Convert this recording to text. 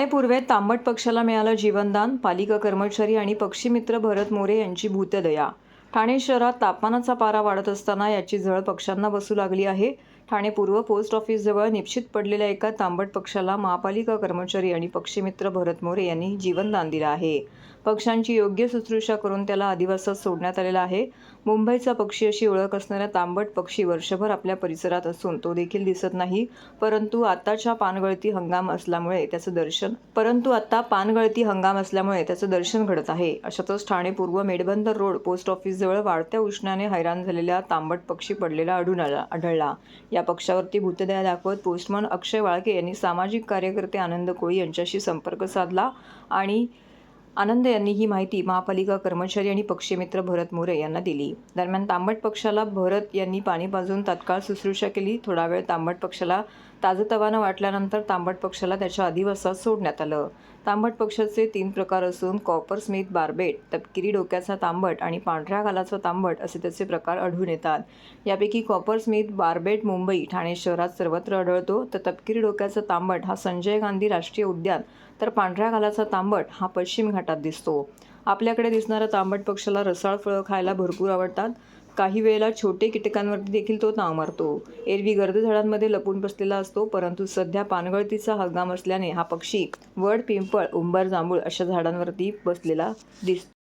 ठाणे पूर्वेत तांबट पक्षाला मिळालं जीवनदान पालिका कर्मचारी आणि पक्षीमित्र भरत मोरे यांची भूतदया. ठाणे शहरात तापमानाचा पारा वाढत असताना याची झळ पक्षांना बसू लागली आहे. ठाणे पूर्व पोस्ट ऑफिसजवळ निश्चित पडलेल्या एका तांबट पक्षाला महापालिका कर्मचारी आणि पक्षीमित्र भरत मोरे यांनी जीवनदान दिलं आहे. पक्षांची योग्य शुश्रूषा करून त्याला आदिवासात सोडण्यात आलेला आहे. मुंबईचा पक्षी अशी ओळख असणारा तांबट पक्षी वर्षभर आपल्या परिसरात असून तो देखील दिसत नाही. परंतु आताच्या पानगळती हंगाम असल्यामुळे त्याचं दर्शन परंतु आता पानगळती हंगाम असल्यामुळे त्याचं दर्शन घडत आहे. अशातच ठाणे पूर्व मेडबंदर रोड पोस्ट ऑफिसजवळ वाढत्या उष्णाने हैराण झालेल्या तांबट पक्षी पडलेला आढळून आला आढळला. या पक्षावरती भूतदया दाखवत पोस्टमन अक्षय वाळके यांनी सामाजिक कार्यकर्ते आनंद कोळी यांच्याशी संपर्क साधला आणि आनंद यांनी ही माहिती महापालिका कर्मचारी आणि पक्षीमित्र भरत मोरे यांना दिली. दरम्यान तांबट पक्षाला भरत यांनी पाणी पाजून तात्काळ शुश्रूषा केली. थोडा वेळ तांबट पक्षाला ताजतवानं वाटल्यानंतर तांबट पक्षाला त्याच्या अधिवासात सोडण्यात आलं. तांबट पक्षाचे तीन प्रकार असून कॉपर स्मिथ बार्बेट तपकिरी डोक्याचा तांबट आणि पांढऱ्या गालाचा तांबट असे त्याचे प्रकार आढळून येतात. यापैकी copper Smith barbet Mumbai Thane शहरात सर्वत्र आढळतो. तर तपकिरी डोक्याचा तांबट हा संजय गांधी राष्ट्रीय उद्यान तर पांढऱ्या गालाचा तांबट हा पश्चिम घाटात दिसतो. आपल्याकडे दिसणारा तांबट पक्षाला रसाळ फळं खायला भरपूर आवडतात. काही वेळेला छोटे कीटकांवरती देखील तो नाव मारतो. एरवी गर्द झाडांमध्ये लपून बसलेला असतो परंतु सध्या पानगळतीचा हंगाम असल्याने हा पक्षी वड पिंपळ उंबर जांभूळ अशा झाडांवरती बसलेला दिसतो.